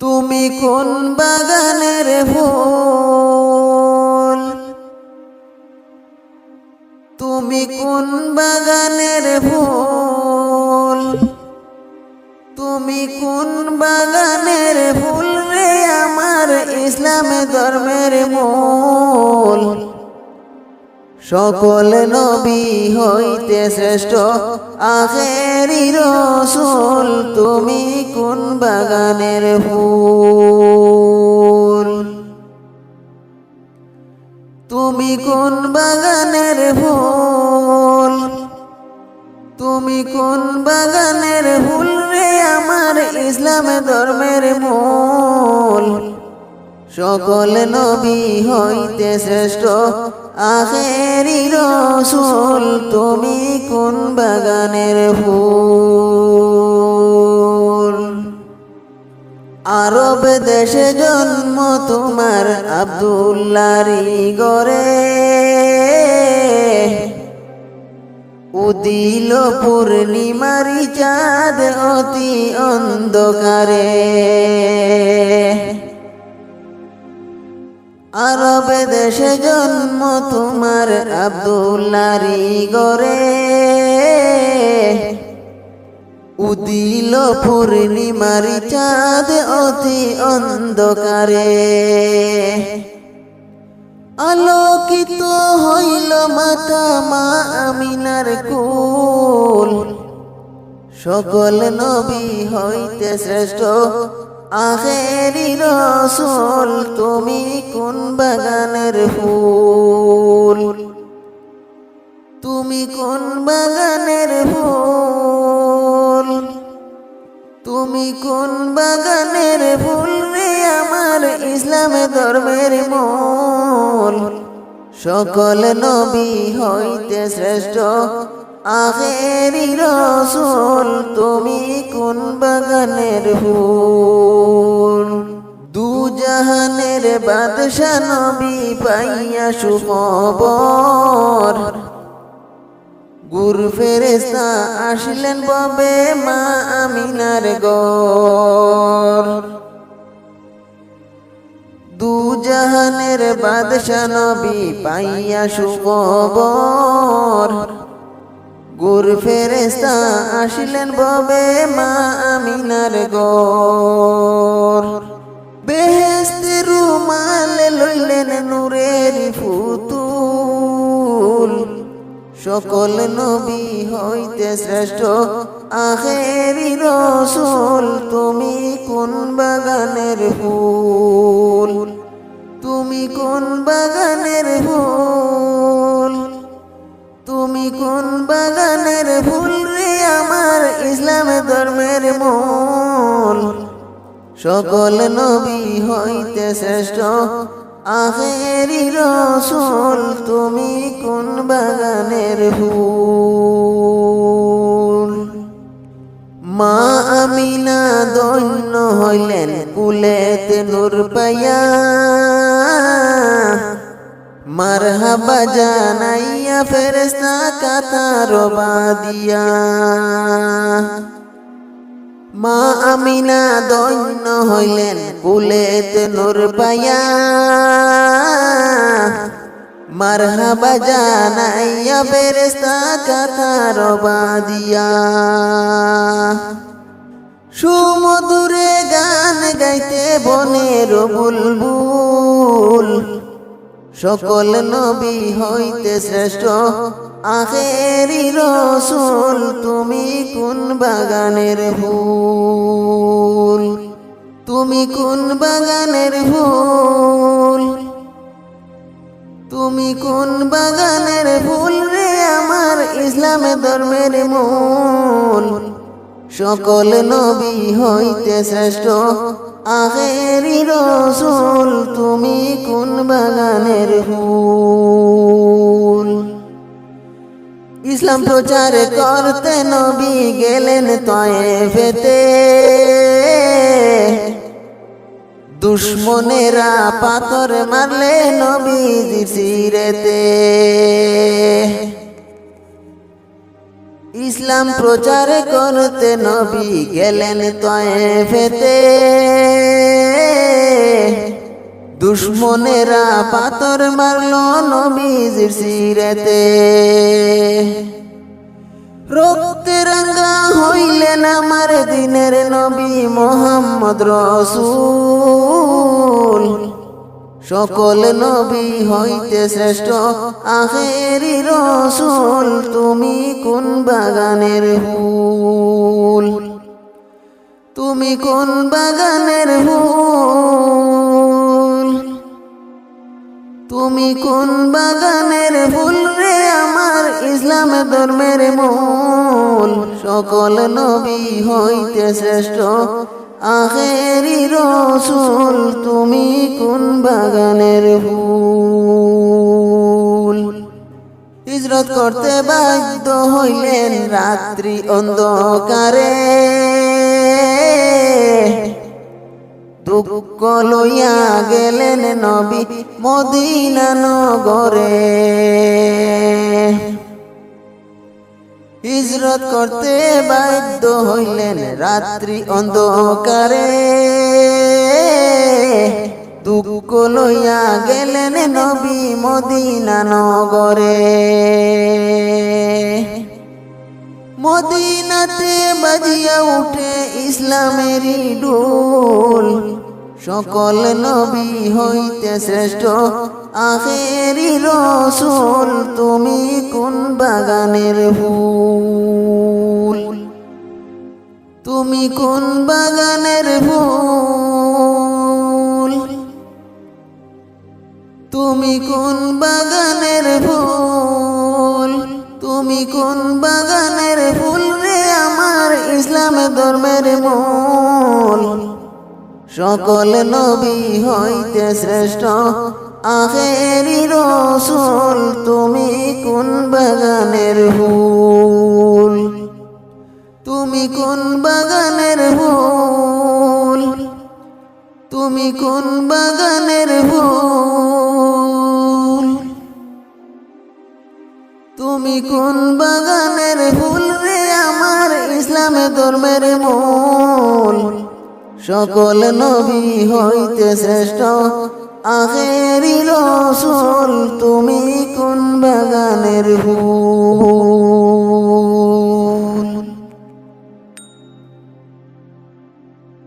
তুমি কোন বাগানের ফুল? তুমি কোন বাগানের ফুল? তুমি কোন বাগানের ফুল রে আমার ইসলাম ধর্মের মূল? সকল নবী হইতে শ্রেষ্ঠ। আখেরি রসুল, তুমি কোন বাগানের ফুল? তুমি কোন বাগানের ফুল? তুমি কোন বাগানের ফুল রে আমার ইসলাম ধর্মের মূল? সকল নবী হইতে শ্রেষ্ঠ। আখেরি রসুল, তুমি কোন বাগানের ফুল? আরব দেশে জন্ম তোমার আবদুল্লারি গরে উদিল পূর্ণিমারি চাঁদ অতি অন্ধকারে। আরব দেশে জন্ম তোমার আবদুল্লারি গরে উদিল পূর্ণিমারি চাঁদ অতি অন্ধকারে। আলোকিত হইল মাতা মা আমিনার কুল। সকল নবী হইতে শ্রেষ্ঠ আখেরি রসুল তুমি কোন বাগানের ফুল? তুমি কোন বাগানের ফুল? তুমি কোন বাগানের ফুল রে আমার ইসলাম ধর্মের মূল? সকল নবী হইতে শ্রেষ্ঠ আখেরি রসুল তুমি কোন বাগানের ফুল? দু জাহানের বাদশা নবী পাইয়া সুখবর। গুর ফেরেস্তা আসলেন ববে মা আমিনার গর দু জাহানের বাদশা নবী পাইয়া সুখবর। গুর ফেরেস্তা আসলেন ববে মা আমিনার গর বেহেস্তে রুমাল লইলেন নূরের ফুতুল সকল নবী হইতে শ্রেষ্ঠ আখেরি রসুল। তুমি কোন বাগানের ফুল? তুমি কোন বাগানের ফুল? তুমি কোন বাগানের ফুল রে আমার ইসলাম ধর্মের মূল। সকল নবী হইতে শ্রেষ্ঠ, আখেরি রসুল তুমি কোন বাগানের ফুল? মা আমিনা দৈন্য হইলেন, কুলেতে নূর পাইয়া মারহাবা জানাইয়া ফেরেস্তা কাতার বাদিয়া মা আমিনা দৈন্য হইলেন কুলেতে নূর পাইয়া। মারহাবা জানাইয়া ফেরেস্তা কাতার বাদিয়া সুমধুরে গান গাইতে বনের বুলবুল সকল নবী হইতে শ্রেষ্ঠ। আখেরি রসুল তুমি কোন বাগানের ফুল? তুমি কোন বাগানের ফুল? তুমি কোন বাগানের ফুল রে আমার ইসলাম ধর্মের মূল? সকল নবী হইতে শ্রেষ্ঠ। আখেরি রসুল, তুমি কোন বাগানের ফুল? ইসলাম প্রচার করতে নবী গেলেন তয়ে ফেতে দুশ্মনেরা পাথর মারলে নবী সিরেতে। ইসলাম প্রচার করতে, নবী গেলেন তয়ে ফেতে দুশ্মনেরা পাথর মারলো নবীজির সিরেতে। রক্তে রাঙ্গা হইলেন আমার দিনের নবী মোহাম্মদ রসুল। সকল নবী হইতে শ্রেষ্ঠ। আখেরি রসুল, তুমি কোন বাগানের ফুল? তুমি কোন বাগানের ফুল? তুমি কোন বাগানের ফুল রে আমার ইসলাম ধর্মের মূল? সকল নবী হইতে শ্রেষ্ঠ। আখেরি রসুল, তুমি কোন বাগানের ফুল? হিজরত করতে বাধ্য হইলেন রাত্রি অন্ধকারে। দুঃখ লইয়া গেলেন নবী মদিনা নগরে। হিজরত করতে বাধ্য হইলেন রাত্রি অন্ধকারে। দুঃখ লইয়া গেলেন নবী মদিনা নগরে। মদিনাতে বাজিয়া উঠে ইসলামেরই ডোল। সকল নবী হইতে শ্রেষ্ঠ আখেরি রসুল, তুমি কোন বাগানের ফুল? তুমি কোন বাগানের ফুল? তুমি কোন বাগানের ফুল? তুমি কোন বাগানের ফুল রে আমার ইসলাম ধর্মের মূল? সকল নবী হইতে শ্রেষ্ঠ আখেরি রসুল, তুমি কোন বাগানের ফুল? তুমি কোন বাগানের ফুল? তুমি কোন বাগানের ফুল? তুমি কোন বাগানের ফুল রে আমার ইসলাম ধর্মের মূল? সকল নবী হইতে শ্রেষ্ঠ আখেরি রসুল তুমি কোন বাগানের ফুল